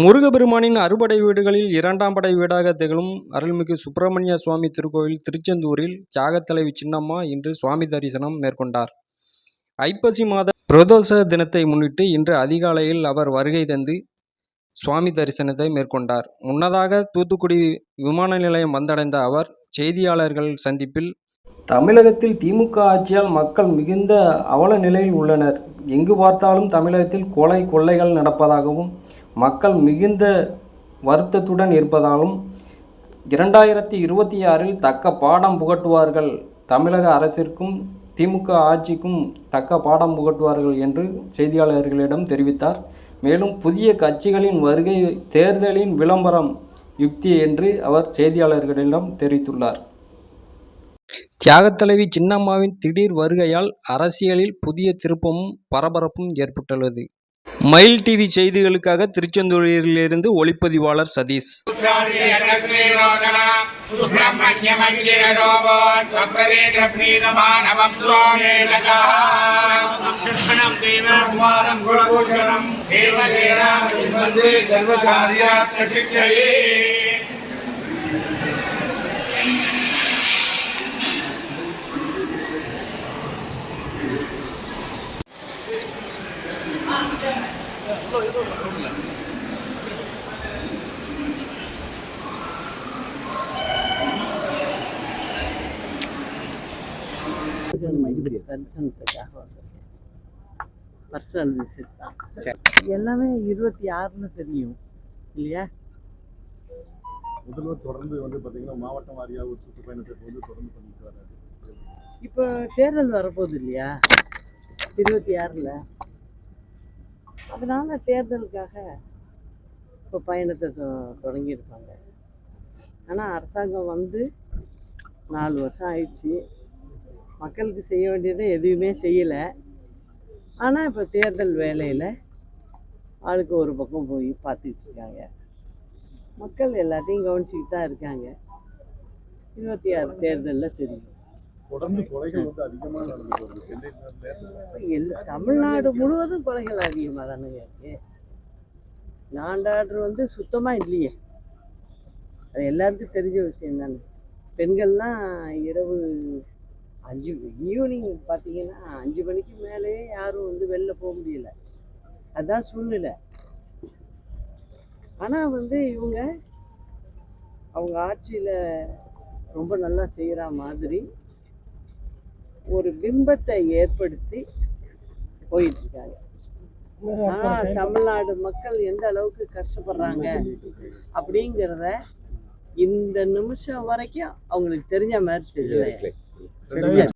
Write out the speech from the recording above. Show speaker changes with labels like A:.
A: முருகபெருமானின் அறுபடை வீடுகளில் இரண்டாம் படை வீடாக திகழும் அருள்மிகு சுப்பிரமணிய சுவாமி திருக்கோயில் திருச்செந்தூரில் தியாகத்தலைவி சின்னம்மா இன்று சுவாமி தரிசனம் மேற்கொண்டார். ஐப்பசி மாத பிரதோஷ தினத்தை முன்னிட்டு இன்று அதிகாலையில் அவர் வருகை தந்து சுவாமி தரிசனத்தை மேற்கொண்டார். முன்னதாக தூத்துக்குடி விமான நிலையம் வந்தடைந்த அவர் செய்தியாளர்கள் சந்திப்பில் தமிழகத்தில் திமுக ஆட்சியால் மக்கள் மிகுந்த அவல நிலையில் உள்ளனர். எங்கு பார்த்தாலும் தமிழகத்தில் கொலை கொள்ளைகள் நடப்பதாகவும் மக்கள் மிகுந்த வருத்தத்துடன் இருப்பதாலும் இரண்டாயிரத்தி இருபத்தி ஆறில் தக்க பாடம் புகட்டுவார்கள் தமிழக அரசிற்கும் திமுக ஆட்சிக்கும் தக்க பாடம் புகட்டுவார்கள் என்று செய்தியாளர்களிடம் தெரிவித்தார். மேலும் புதிய கட்சிகளின் வருகை தேர்தலின் விளம்பரம் யுக்தி என்று அவர் செய்தியாளர்களிடம் தெரிவித்துள்ளார். தியாகத்தலைவி சின்னம்மாவின் திடீர் வருகையால் அரசியலில் புதிய திருப்பமும் பரபரப்பும் ஏற்பட்டுள்ளது. மயில் டிவி செய்திகளுக்காக திருச்செந்தூரிலிருந்து ஒளிப்பதிவாளர் சதீஷ்
B: பர்சனல் விசிட் தான் எல்லாமே இருபத்தி ஆறுன்னு தெரியும் இல்லையா?
C: முதல்வர் தொடர்ந்து வந்து பார்த்தீங்கன்னா மாவட்டம் வாரியாக ஒரு சுற்றுப்பயணத்தை வந்து தொடர்ந்து பண்ணிட்டு வராரு
B: இப்போ தேர்தல் வரப்போகுது இல்லையா? இருபத்தி ஆறில். அதனால் தேர்தலுக்காக இப்போ பயணத்தை தொ- தொடங்கியிருப்பாங்க ஆனால் அரசாங்கம் வந்து நாலு வருஷம் ஆயிடுச்சு. மக்களுக்கு செய்ய வேண்டியதை எதுவுமே செய்யலை. ஆனால் இப்போ தேர்தல் வேலையில் ஆளுக்கு ஒரு பக்கம் போய் பார்த்துக்கிட்டு இருக்காங்க மக்கள் எல்லாத்தையும் கவனிச்சுக்கிட்டு தான் இருக்காங்க. இருபத்தி ஆறு தேர்தலில் தெரியும்.
C: தொடர்ந்து கொலைகள் வந்து அதிகமாக நடந்துட்டு வருது.
B: தமிழ்நாடு முழுவதும் கொலைகள் அதிகமாக தானுங்க இருக்கு. வந்து சுத்தமாக இல்லையே. அது எல்லாருக்கும் தெரிஞ்ச விஷயம் தானே. பெண்கள்லாம் இரவு அஞ்சு ஈவினிங் பார்த்தீங்கன்னா அஞ்சு மணிக்கு மேலேயே யாரும் வந்து வெளில போக முடியல. அதான் சூழ்நிலை. ஆனால் வந்து இவங்க அவங்க ஆட்சியில் ரொம்ப நல்லா செய்கிற மாதிரி ஒரு பிம்பத்தை ஏற்படுத்தி போயிட்டு இருக்காங்க ஆனா தமிழ்நாடு மக்கள் எந்த அளவுக்கு கஷ்டப்படுறாங்க அப்படிங்கிறத இந்த நிமிஷம் வரைக்கும் அவங்களுக்கு தெரிஞ்ச மாதிரி தெரியல